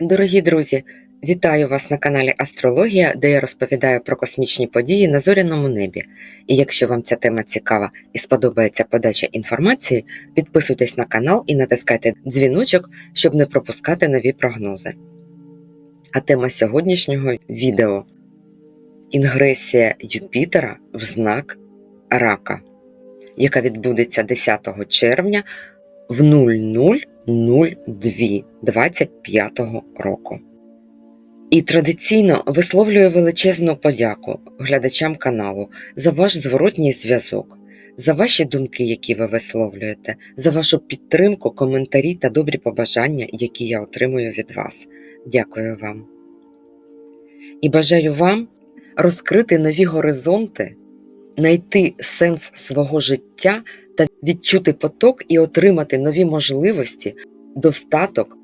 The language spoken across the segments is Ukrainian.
Дорогі друзі, вітаю вас на каналі Астрологія, де я розповідаю про космічні події на зоряному небі. І якщо вам ця тема цікава і сподобається подача інформації, підписуйтесь на канал і натискайте дзвіночок, щоб не пропускати нові прогнози. А тема сьогоднішнього відео інгресія Юпітера в знак Рака, яка відбудеться 10 червня в 0002 25 року. І традиційно висловлюю величезну подяку глядачам каналу за ваш зворотній зв'язок, за ваші думки, які ви висловлюєте, за вашу підтримку, коментарі та добрі побажання, які я отримую від вас. Дякую вам. І бажаю вам розкрити нові горизонти, знайти сенс свого життя та відчути поток і отримати нові можливості, достаток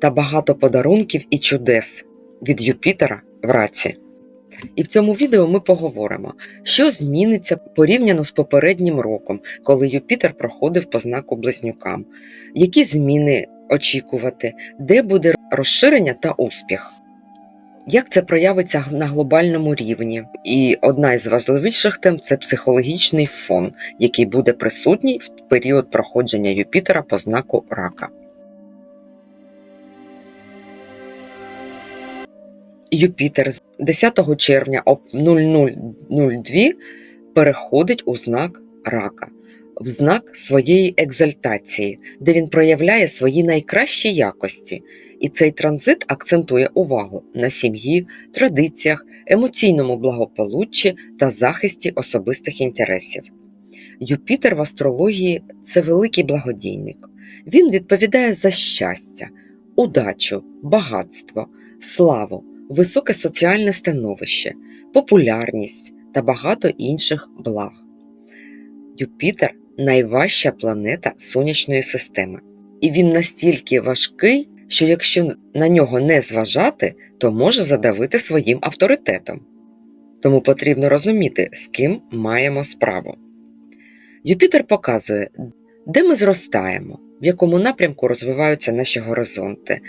та багато подарунків і чудес від Юпітера в раці. І в цьому відео ми поговоримо, що зміниться порівняно з попереднім роком, коли Юпітер проходив по знаку близнюкам, які зміни очікувати, де буде розширення та успіх. Як це проявиться на глобальному рівні? І одна із важливіших тем це психологічний фон, який буде присутній в період проходження Юпітера по знаку рака. Юпітер з 10 червня об 0002 переходить у знак рака, в знак своєї екзальтації, де він проявляє свої найкращі якості. І цей транзит акцентує увагу на сім'ї, традиціях, емоційному благополуччі та захисті особистих інтересів. Юпітер в астрології це великий благодійник. Він відповідає за щастя, удачу, багатство, славу, високе соціальне становище, популярність та багато інших благ. Юпітер найважча планета сонячної системи, і він настільки важкий що якщо на нього не зважати, то може задавити своїм авторитетом. Тому потрібно розуміти, з ким маємо справу. Юпітер показує, де ми зростаємо, в якому напрямку розвиваються наші горизонти,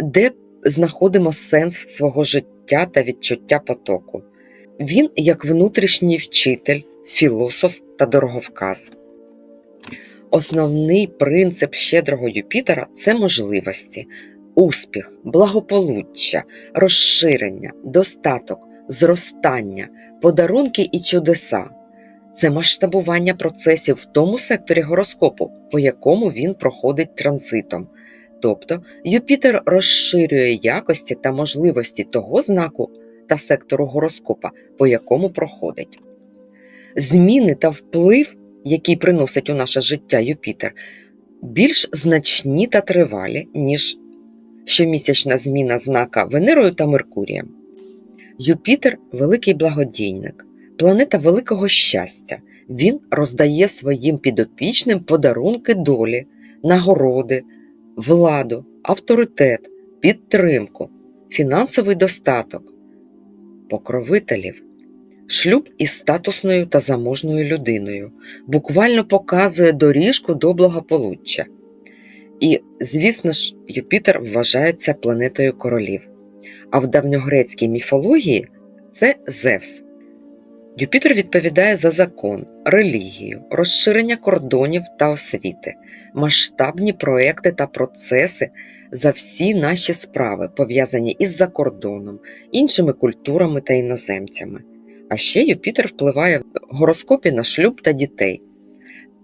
де знаходимо сенс свого життя та відчуття потоку. Він як внутрішній вчитель, філософ та дороговказ. Основний принцип щедрого Юпітера це можливості, успіх, благополуччя, розширення, достаток, зростання, подарунки і чудеса. Це масштабування процесів в тому секторі гороскопу, по якому він проходить транзитом. Тобто Юпітер розширює якості та можливості того знаку та сектору гороскопа, по якому проходить. Зміни та вплив який приносить у наше життя Юпітер, більш значні та тривалі, ніж щомісячна зміна знака Венерою та Меркурієм. Юпітер великий благодійник, планета великого щастя. Він роздає своїм підопічним подарунки долі, нагороди, владу, авторитет, підтримку, фінансовий достаток, покровителів. Шлюб із статусною та заможною людиною буквально показує доріжку до благополуччя. І, звісно ж, Юпітер вважається планетою королів. А в давньогрецькій міфології це Зевс. Юпітер відповідає за закон, релігію, розширення кордонів та освіти, масштабні проекти та процеси за всі наші справи, пов'язані із закордоном, іншими культурами та іноземцями. А ще Юпітер впливає в гороскопі на шлюб та дітей.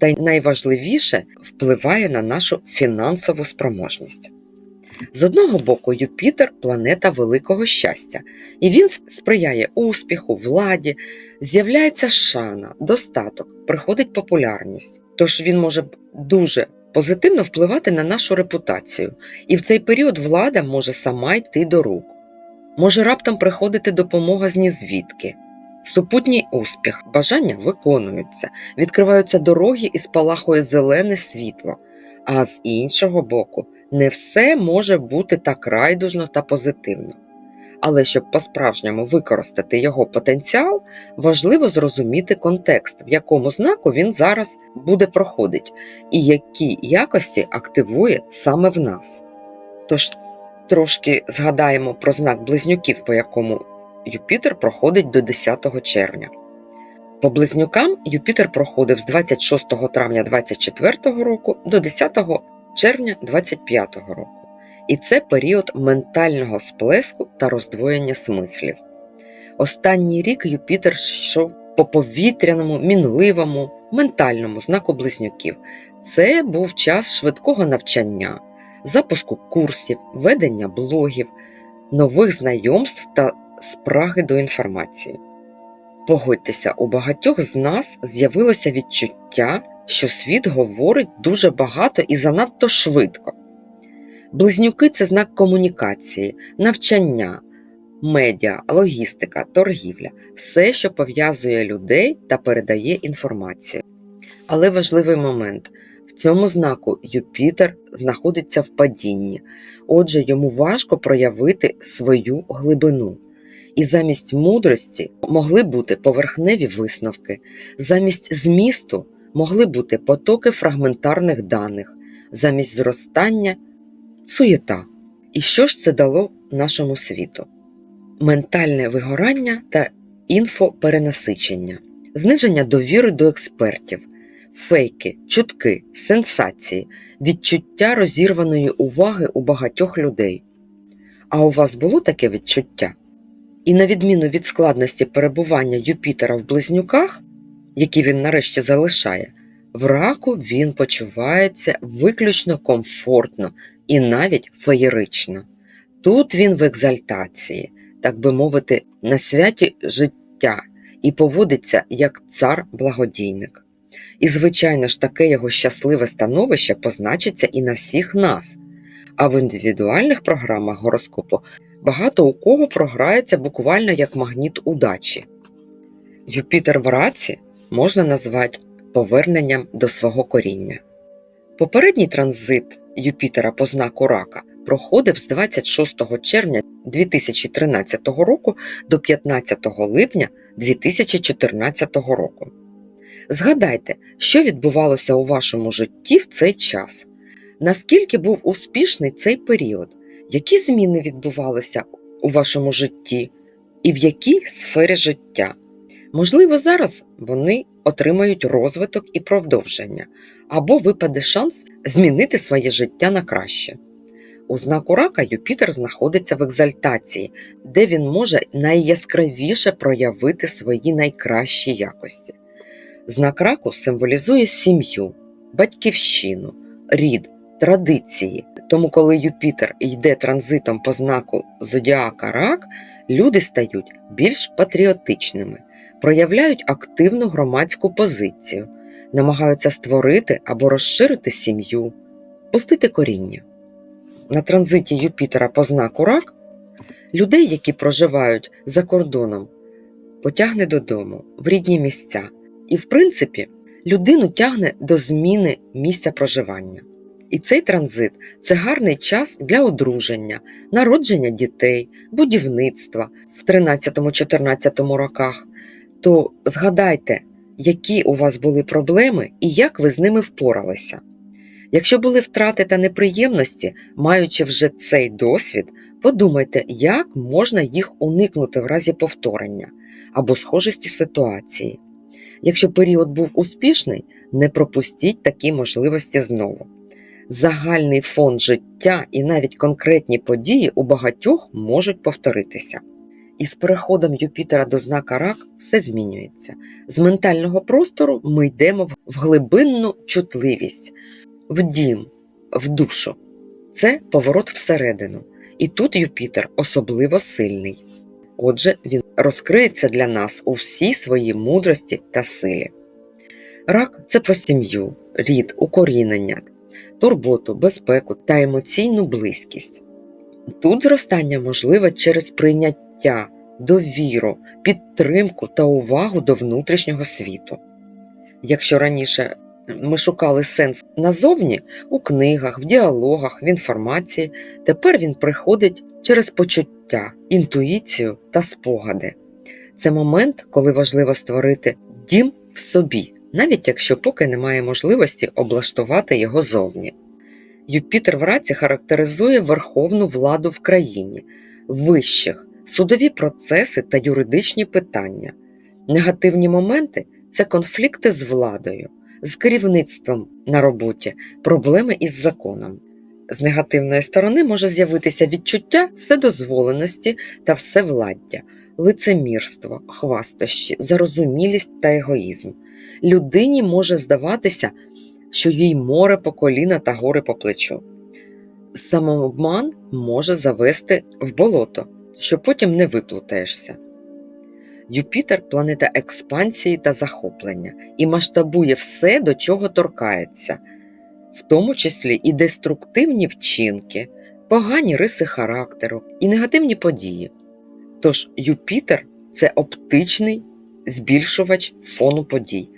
Та й найважливіше впливає на нашу фінансову спроможність. З одного боку, Юпітер планета великого щастя, і він сприяє успіху, владі, з'являється шана, достаток, приходить популярність. Тож він може дуже позитивно впливати на нашу репутацію, і в цей період влада може сама йти до рук. Може раптом приходити допомога з нізвідки. Супутній успіх, бажання виконуються, відкриваються дороги і спалахує зелене світло. А з іншого боку, не все може бути так райдужно та позитивно. Але щоб по-справжньому використати його потенціал, важливо зрозуміти контекст, в якому знаку він зараз буде проходити, і які якості активує саме в нас. Тож Трошки згадаємо про знак близнюків, по якому Юпітер проходить до 10 червня. По близнюкам Юпітер проходив з 26 травня 24 року до 10 червня 25 року. І це період ментального сплеску та роздвоєння смислів. Останній рік Юпітер йшов по повітряному, мінливому, ментальному знаку близнюків. Це був час швидкого навчання, запуску курсів, ведення блогів, нових знайомств та спраги до інформації. Погодьтеся, у багатьох з нас з'явилося відчуття, що світ говорить дуже багато і занадто швидко. Близнюки це знак комунікації, навчання, медіа, логістика, торгівля, все, що пов'язує людей та передає інформацію. Але важливий момент в цьому знаку Юпітер знаходиться в падінні, отже, йому важко проявити свою глибину. І замість мудрості могли бути поверхневі висновки, замість змісту могли бути потоки фрагментарних даних, замість зростання суєта. І що ж це дало нашому світу? Ментальне вигорання та інфоперенасичення, зниження довіри до експертів, фейки, чутки, сенсації, відчуття розірваної уваги у багатьох людей. А у вас було таке відчуття? І на відміну від складності перебування Юпітера в близнюках, які він нарешті залишає, в раку він почувається виключно комфортно і навіть феєрично. Тут він в екзальтації, так би мовити, на святі життя і поводиться як цар-благодійник. І, звичайно ж, таке його щасливе становище позначиться і на всіх нас. А в індивідуальних програмах гороскопу багато у кого програється буквально як магніт удачі. Юпітер в раці можна назвати поверненням до свого коріння. Попередній транзит Юпітера по знаку рака проходив з 26 червня 2013 року до 15 липня 2014 року. Згадайте, що відбувалося у вашому житті в цей час, наскільки був успішний цей період, які зміни відбувалися у вашому житті і в якій сфері життя. Можливо, зараз вони отримають розвиток і продовження, або випаде шанс змінити своє життя на краще. У знаку рака Юпітер знаходиться в екзальтації, де він може найяскравіше проявити свої найкращі якості. Знак раку символізує сім'ю, батьківщину, рід, традиції. Тому, коли Юпітер йде транзитом по знаку Зодіака Рак, люди стають більш патріотичними, проявляють активну громадську позицію, намагаються створити або розширити сім'ю, пустити коріння. На транзиті Юпітера по знаку Рак людей, які проживають за кордоном, потягне додому в рідні місця. І, в принципі, людину тягне до зміни місця проживання. І цей транзит це гарний час для одруження, народження дітей, будівництва в 13-14 роках. То згадайте, які у вас були проблеми і як ви з ними впоралися. Якщо були втрати та неприємності, маючи вже цей досвід, подумайте, як можна їх уникнути в разі повторення або схожості ситуації. Якщо період був успішний, не пропустіть такі можливості знову. Загальний фон життя і навіть конкретні події у багатьох можуть повторитися. І з переходом Юпітера до знака Рак все змінюється. З ментального простору ми йдемо в глибинну чутливість, в дім, в душу. Це поворот всередину. І тут Юпітер особливо сильний. Отже, він розкриється для нас у всій своїй мудрості та силі. Рак це про сім'ю, рід, укорінення, турботу, безпеку та емоційну близькість. Тут зростання можливе через прийняття, довіру, підтримку та увагу до внутрішнього світу. Якщо раніше ми шукали сенс назовні у книгах, в діалогах, в інформації, тепер він приходить через почуття, інтуїцію та спогади. Це момент, коли важливо створити дім в собі, навіть якщо поки немає можливості облаштувати його зовні. Юпітер в раці характеризує верховну владу в країні, вищих, судові процеси та юридичні питання. Негативні моменти це конфлікти з владою, з керівництвом на роботі, проблеми із законом. З негативної сторони може з'явитися відчуття вседозволеності та всевладдя, лицемірство, хвастощі, зарозумілість та егоїзм. Людині може здаватися, що їй море по коліна та гори по плечу. Самообман може завести в болото, що потім не виплутаєшся. Юпітер планета експансії та захоплення і масштабує все, до чого торкається, в тому числі і деструктивні вчинки, погані риси характеру і негативні події. Тож Юпітер це оптичний збільшувач фону подій,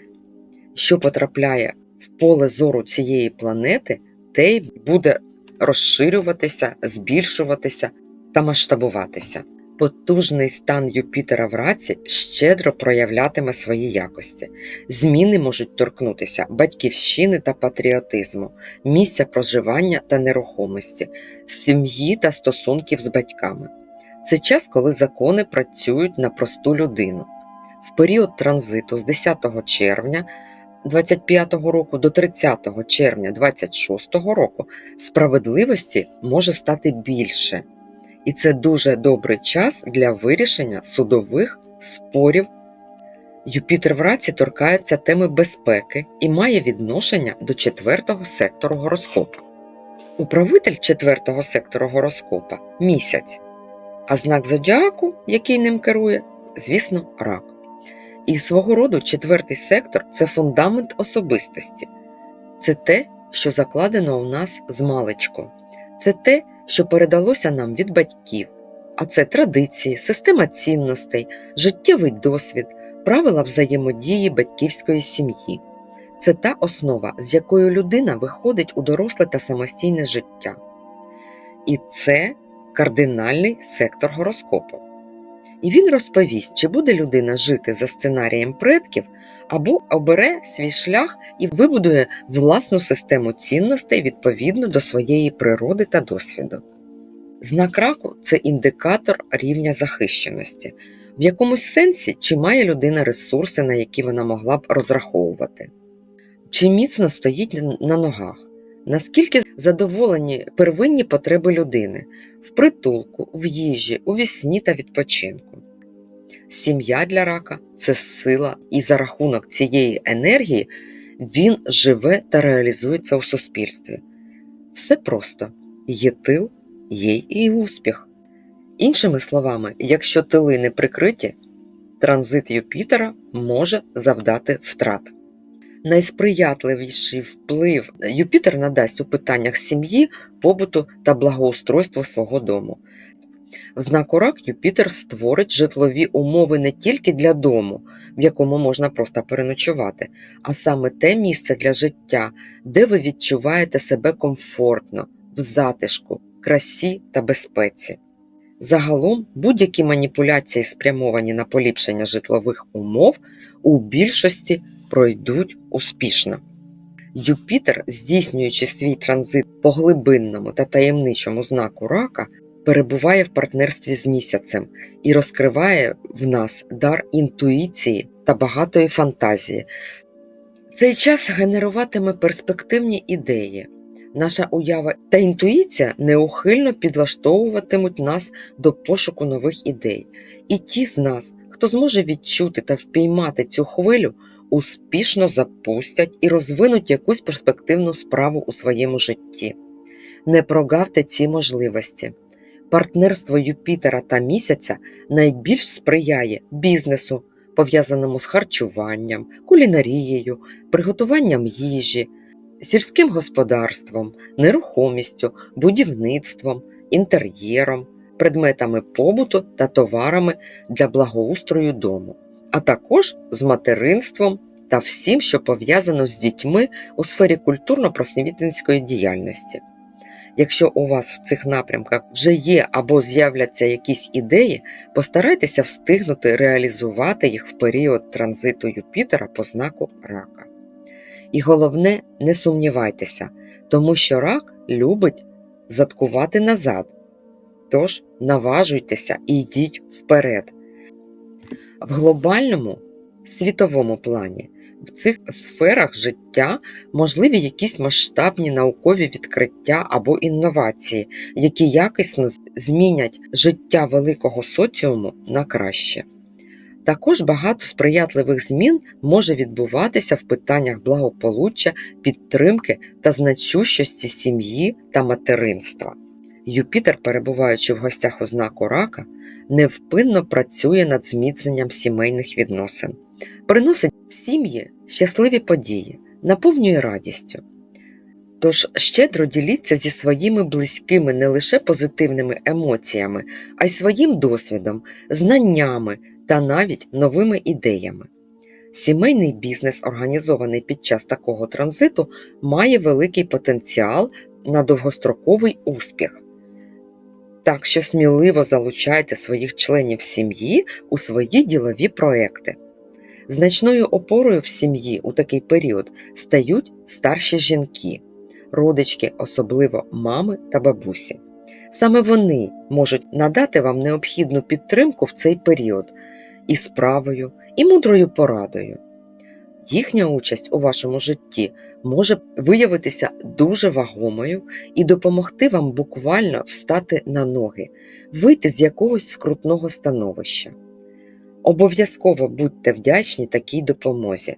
що потрапляє в поле зору цієї планети, те й буде розширюватися, збільшуватися та масштабуватися. Потужний стан Юпітера в раці щедро проявлятиме свої якості. Зміни можуть торкнутися батьківщини та патріотизму, місця проживання та нерухомості, сім'ї та стосунків з батьками. Це час, коли закони працюють на просту людину. В період транзиту з 10 червня 25 року до 30 червня 26 року справедливості може стати більше. І це дуже добрий час для вирішення судових спорів. Юпітер в раці торкається теми безпеки і має відношення до четвертого сектору гороскопа. Управитель четвертого сектору гороскопа місяць, а знак зодіаку, який ним керує, звісно, рак. І свого роду четвертий сектор це фундамент особистості, це те, що закладено у нас з маличку, це те, що передалося нам від батьків, а це традиції, система цінностей, життєвий досвід, правила взаємодії батьківської сім'ї. Це та основа, з якою людина виходить у доросле та самостійне життя. І це кардинальний сектор гороскопу. І він розповість, чи буде людина жити за сценарієм предків, або обере свій шлях і вибудує власну систему цінностей відповідно до своєї природи та досвіду. Знак раку це індикатор рівня захищеності, в якомусь сенсі, чи має людина ресурси, на які вона могла б розраховувати, чи міцно стоїть на ногах, наскільки задоволені первинні потреби людини в притулку, в їжі, у вісні та відпочинку. Сім'я для рака це сила, і за рахунок цієї енергії він живе та реалізується у суспільстві. Все просто є тил, є і успіх. Іншими словами, якщо тили не прикриті, транзит Юпітера може завдати втрат. Найсприятливіший вплив Юпітер надасть у питаннях сім'ї, побуту та благоустройства свого дому. В знаку рак Юпітер створить житлові умови не тільки для дому, в якому можна просто переночувати, а саме те місце для життя, де ви відчуваєте себе комфортно, в затишку, красі та безпеці. Загалом будь-які маніпуляції, спрямовані на поліпшення житлових умов, у більшості пройдуть успішно. Юпітер, здійснюючи свій транзит по глибинному та таємничому знаку рака, перебуває в партнерстві з місяцем і розкриває в нас дар інтуїції та багатої фантазії. Цей час генеруватиме перспективні ідеї. Наша уява та інтуїція неухильно підлаштовуватимуть нас до пошуку нових ідей. І ті з нас, хто зможе відчути та впіймати цю хвилю, успішно запустять і розвинуть якусь перспективну справу у своєму житті. Не прогавте ці можливості. Партнерство Юпітера та місяця найбільш сприяє бізнесу, пов'язаному з харчуванням, кулінарією, приготуванням їжі, сільським господарством, нерухомістю, будівництвом, інтер'єром, предметами побуту та товарами для благоустрою дому, а також з материнством та всім, що пов'язано з дітьми у сфері культурно-просвітницької діяльності. Якщо у вас в цих напрямках вже є або з'являться якісь ідеї, постарайтеся встигнути реалізувати їх в період транзиту Юпітера по знаку рака. І головне, не сумнівайтеся, тому що рак любить заткувати назад. Тож наважуйтеся і йдіть вперед. В глобальному світовому плані в цих сферах життя можливі якісь масштабні наукові відкриття або інновації, які якісно змінять життя великого соціуму на краще. Також багато сприятливих змін може відбуватися в питаннях благополуччя, підтримки та значущості сім'ї та материнства. Юпітер, перебуваючи в гостях у знаку рака, невпинно працює над зміцненням сімейних відносин, приносить в сім'ї щасливі події, наповнює радістю. Тож щедро діліться зі своїми близькими не лише позитивними емоціями, а й своїм досвідом, знаннями та навіть новими ідеями. Сімейний бізнес, організований під час такого транзиту, має великий потенціал на довгостроковий успіх. Так що сміливо залучайте своїх членів сім'ї у свої ділові проекти. Значною опорою в сім'ї у такий період стають старші жінки, родички, особливо мами та бабусі. Саме вони можуть надати вам необхідну підтримку в цей період і справою, і мудрою порадою. Їхня участь у вашому житті може виявитися дуже вагомою і допомогти вам буквально встати на ноги, вийти з якогось скрутного становища. Обов'язково будьте вдячні такій допомозі,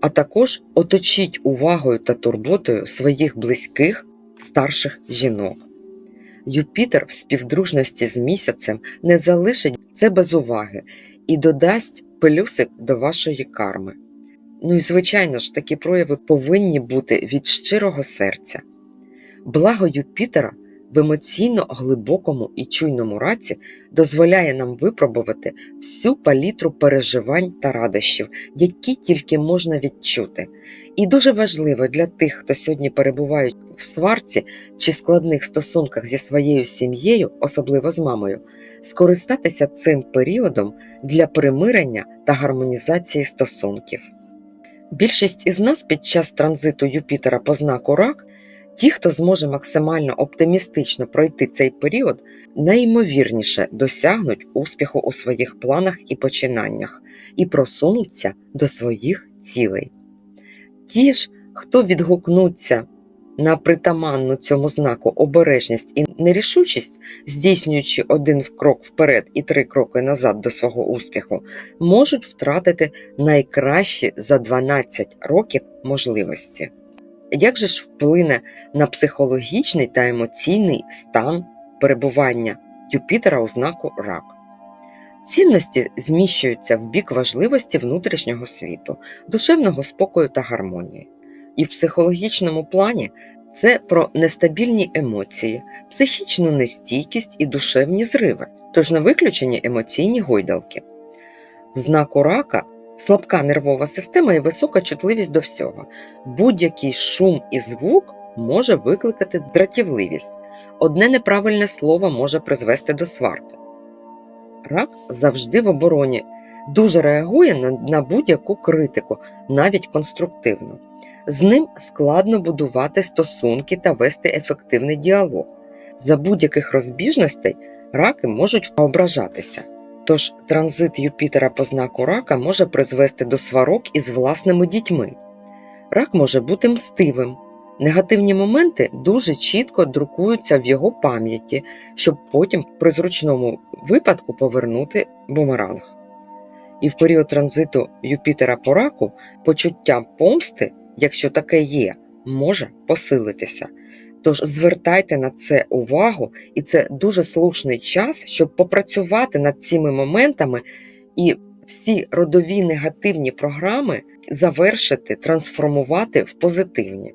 а також оточіть увагою та турботою своїх близьких старших жінок. Юпітер в співдружності з місяцем не залишить це без уваги і додасть плюсик до вашої карми. Ну і звичайно ж, такі прояви повинні бути від щирого серця. Благо Юпітера в емоційно глибокому і чуйному раці дозволяє нам випробувати всю палітру переживань та радощів, які тільки можна відчути. І дуже важливо для тих, хто сьогодні перебуває в сварці чи складних стосунках зі своєю сім'єю, особливо з мамою, скористатися цим періодом для примирення та гармонізації стосунків. Більшість із нас під час транзиту Юпітера по знаку Рак, ті, хто зможе максимально оптимістично пройти цей період, найімовірніше досягнуть успіху у своїх планах і починаннях і просунуться до своїх цілей. Ті ж, хто відгукнуться на притаманну цьому знаку обережність і нерішучість, здійснюючи один крок вперед і три кроки назад до свого успіху, можуть втратити найкращі за 12 років можливості. Як же ж вплине на психологічний та емоційний стан перебування Юпітера у знаку рак? Цінності зміщуються в бік важливості внутрішнього світу, душевного спокою та гармонії. І в психологічному плані це про нестабільні емоції, психічну нестійкість і душевні зриви, тож на виключені емоційні гойдалки. В знаку рака слабка нервова система і висока чутливість до всього. Будь-який шум і звук може викликати дратівливість, одне неправильне слово може призвести до сварки. Рак завжди в обороні, дуже реагує на будь-яку критику, навіть конструктивну. З ним складно будувати стосунки та вести ефективний діалог. За будь-яких розбіжностей раки можуть ображатися. Тож транзит Юпітера по знаку рака може призвести до сварок із власними дітьми. Рак може бути мстивим. Негативні моменти дуже чітко друкуються в його пам'яті, щоб потім при зручному випадку повернути бумеранг. І в період транзиту Юпітера по раку почуття помсти якщо таке є, може посилитися. Тож звертайте на це увагу, і це дуже слушний час, щоб попрацювати над цими моментами і всі родові негативні програми завершити, трансформувати в позитивні.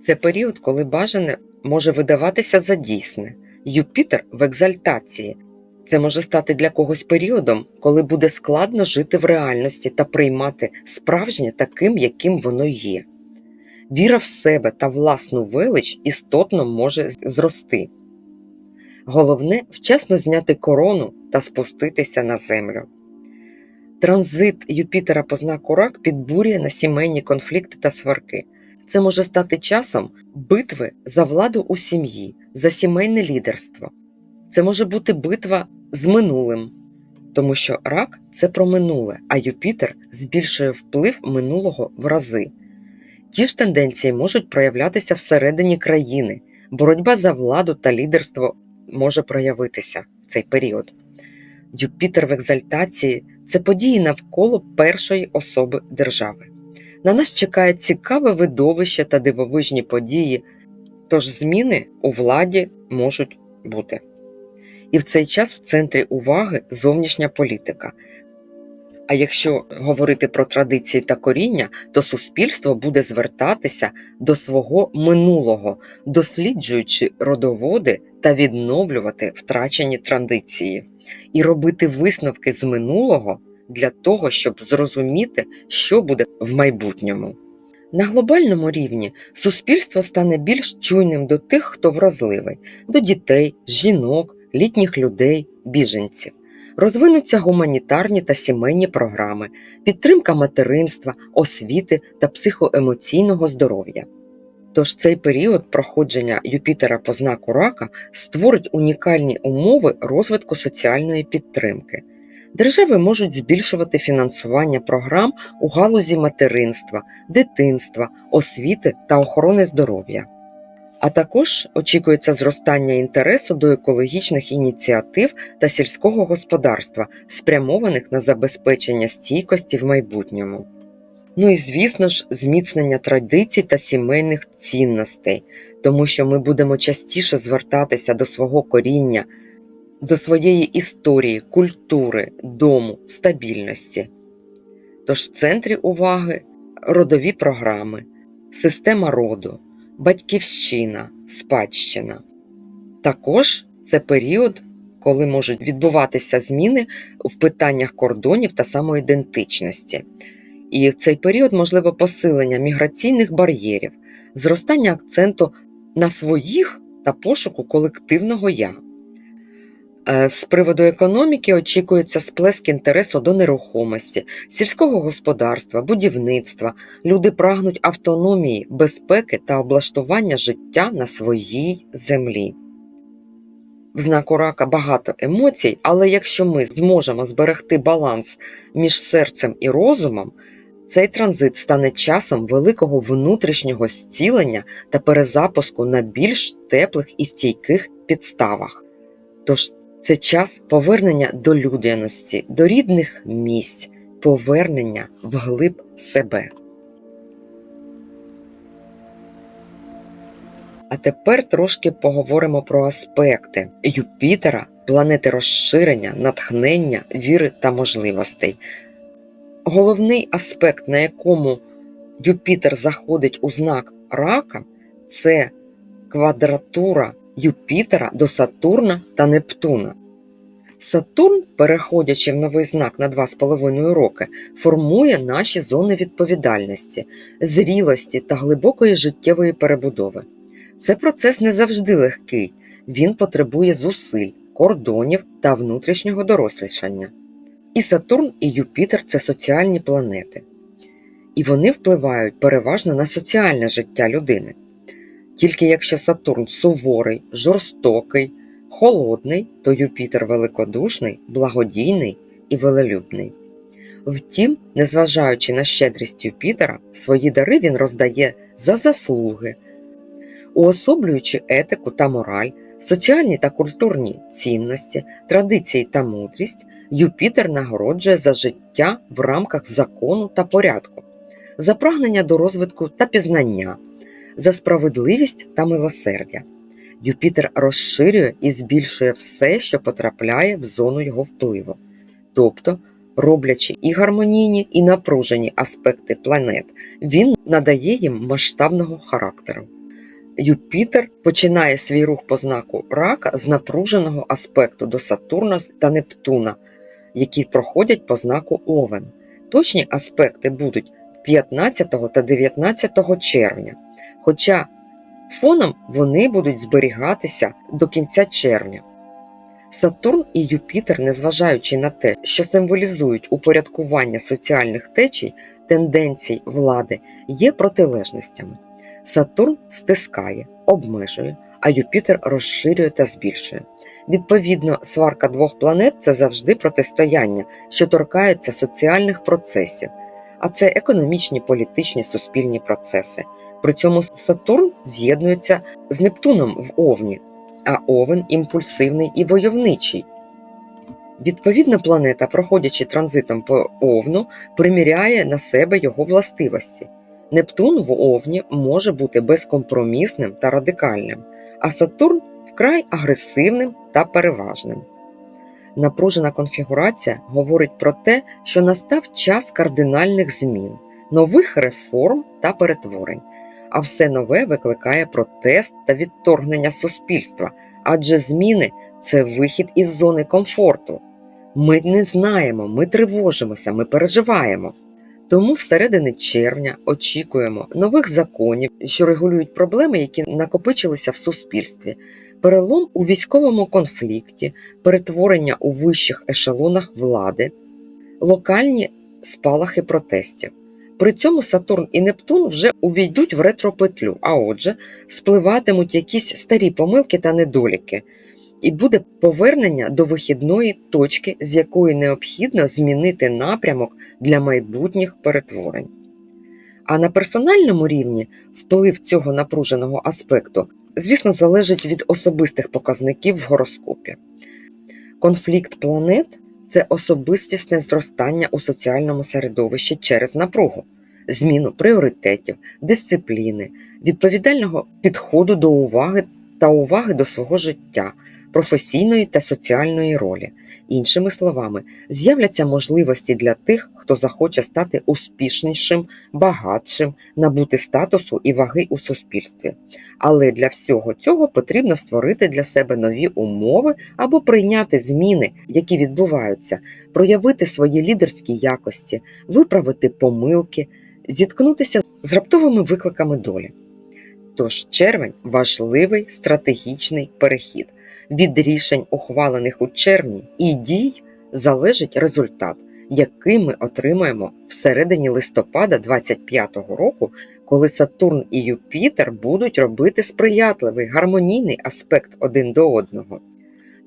Це період, коли бажане може видаватися за дійсне. Юпітер в екзальтації. Це може стати для когось періодом, коли буде складно жити в реальності та приймати справжнє таким, яким воно є. Віра в себе та власну велич істотно може зрости. Головне вчасно зняти корону та спуститися на землю. Транзит Юпітера по знаку рак підбурює на сімейні конфлікти та сварки. Це може стати часом битви за владу у сім'ї, за сімейне лідерство. Це може бути битва з минулим, тому що рак це про минуле, а Юпітер збільшує вплив минулого в рази. Ті ж тенденції можуть проявлятися всередині країни. Боротьба за владу та лідерство може проявитися в цей період. Юпітер в екзальтації це події навколо першої особи держави. На нас чекає цікаве видовище та дивовижні події, тож зміни у владі можуть бути. І в цей час в центрі уваги зовнішня політика. А якщо говорити про традиції та коріння, то суспільство буде звертатися до свого минулого, досліджуючи родоводи та відновлювати втрачені традиції, і робити висновки з минулого для того, щоб зрозуміти, що буде в майбутньому. На глобальному рівні суспільство стане більш чуйним до тих, хто вразливий, до дітей, жінок, літніх людей, біженців. Розвинуться гуманітарні та сімейні програми, підтримка материнства, освіти та психоемоційного здоров'я. Тож цей період проходження Юпітера по знаку рака створить унікальні умови розвитку соціальної підтримки. Держави можуть збільшувати фінансування програм у галузі материнства, дитинства, освіти та охорони здоров'я. А також очікується зростання інтересу до екологічних ініціатив та сільського господарства, спрямованих на забезпечення стійкості в майбутньому. Ну і звісно ж, зміцнення традицій та сімейних цінностей, тому що ми будемо частіше звертатися до свого коріння, до своєї історії, культури, дому, стабільності. Тож в центрі уваги родові програми, система роду, батьківщина, спадщина. Також це період, коли можуть відбуватися зміни в питаннях кордонів та самоідентичності. І в цей період можливо посилення міграційних бар'єрів, зростання акценту на своїх та пошуку колективного я. Е, З приводу економіки очікується сплеск інтересу до нерухомості, сільського господарства, будівництва. Люди прагнуть автономії, безпеки та облаштування життя на своїй землі. В знаку рака багато емоцій, але якщо ми зможемо зберегти баланс між серцем і розумом, цей транзит стане часом великого внутрішнього зцілення та перезапуску на більш теплих і стійких підставах. Тож це час повернення до людяності, до рідних місць, повернення вглиб себе. А тепер трошки поговоримо про аспекти Юпітера, планети розширення, натхнення, віри та можливостей. Головний аспект, на якому Юпітер заходить у знак рака, це квадратура Юпітера до Сатурна та Нептуна. Сатурн, переходячи в новий знак на 2,5 роки, формує наші зони відповідальності, зрілості та глибокої життєвої перебудови. Це процес не завжди легкий, він потребує зусиль, кордонів та внутрішнього дорослішання. І Сатурн, і Юпітер це соціальні планети, і вони впливають переважно на соціальне життя людини. Тільки якщо Сатурн суворий, жорстокий, холодний, то Юпітер великодушний, благодійний і велелюбний. Втім, незважаючи на щедрість Юпітера, свої дари він роздає за заслуги, уособлюючи етику та мораль, соціальні та культурні цінності, традиції та мудрість, Юпітер нагороджує за життя в рамках закону та порядку, за прагнення до розвитку та пізнання, за справедливість та милосердя. Юпітер розширює і збільшує все, що потрапляє в зону його впливу, тобто, роблячи і гармонійні, і напружені аспекти планет, він надає їм масштабного характеру. Юпітер починає свій рух по знаку рака з напруженого аспекту до Сатурна та Нептуна, які проходять по знаку Овен. Точні аспекти будуть 15 та 19 червня. Хоча фоном вони будуть зберігатися до кінця червня. Сатурн і Юпітер, незважаючи на те, що символізують упорядкування соціальних течій, тенденцій влади, є протилежностями. Сатурн стискає, обмежує, а Юпітер розширює та збільшує. Відповідно, сварка двох планет це завжди протистояння, що торкається соціальних процесів, а це економічні, політичні, суспільні процеси. При цьому Сатурн з'єднується з Нептуном в Овні, а Овен імпульсивний і войовничий. Відповідна планета, проходячи транзитом по Овну, приміряє на себе його властивості. Нептун в Овні може бути безкомпромісним та радикальним, а Сатурн вкрай агресивним та переважним. Напружена конфігурація говорить про те, що настав час кардинальних змін, нових реформ та перетворень, а все нове викликає протест та відторгнення суспільства, адже зміни це вихід із зони комфорту. Ми не знаємо, ми тривожимося, ми переживаємо. Тому з середини червня очікуємо нових законів, що регулюють проблеми, які накопичилися в суспільстві, перелом у військовому конфлікті, перетворення у вищих ешелонах влади, локальні спалахи протестів. При цьому Сатурн і Нептун вже увійдуть в ретропетлю, а отже, спливатимуть якісь старі помилки та недоліки, і буде повернення до вихідної точки, з якої необхідно змінити напрямок для майбутніх перетворень. А на персональному рівні вплив цього напруженого аспекту, звісно, залежить від особистих показників в гороскопі. Конфлікт планет це особистісне зростання у соціальному середовищі через напругу, зміну пріоритетів, дисципліни, відповідального підходу до уваги та уваги до свого життя, професійної та соціальної ролі. Іншими словами, з'являться можливості для тих, хто захоче стати успішнішим, багатшим, набути статусу і ваги у суспільстві. Але для всього цього потрібно створити для себе нові умови або прийняти зміни, які відбуваються, проявити свої лідерські якості, виправити помилки, зіткнутися з раптовими викликами долі. Тож червень важливий стратегічний перехід. Від рішень, ухвалених у червні, і дій залежить результат, який ми отримаємо всередині листопада 25-го року, коли Сатурн і Юпітер будуть робити сприятливий гармонійний аспект один до одного.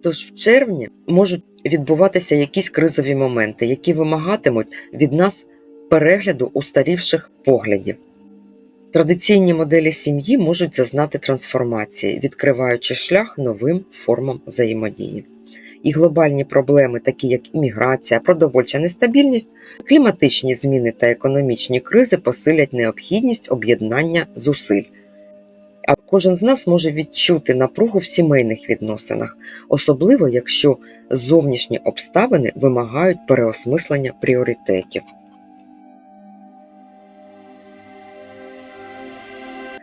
Тож в червні можуть відбуватися якісь кризові моменти, які вимагатимуть від нас перегляду устарівших поглядів. Традиційні моделі сім'ї можуть зазнати трансформації, відкриваючи шлях новим формам взаємодії. І глобальні проблеми, такі як імміграція, продовольча нестабільність, кліматичні зміни та економічні кризи посилять необхідність об'єднання зусиль. А кожен з нас може відчути напругу в сімейних відносинах, особливо якщо зовнішні обставини вимагають переосмислення пріоритетів.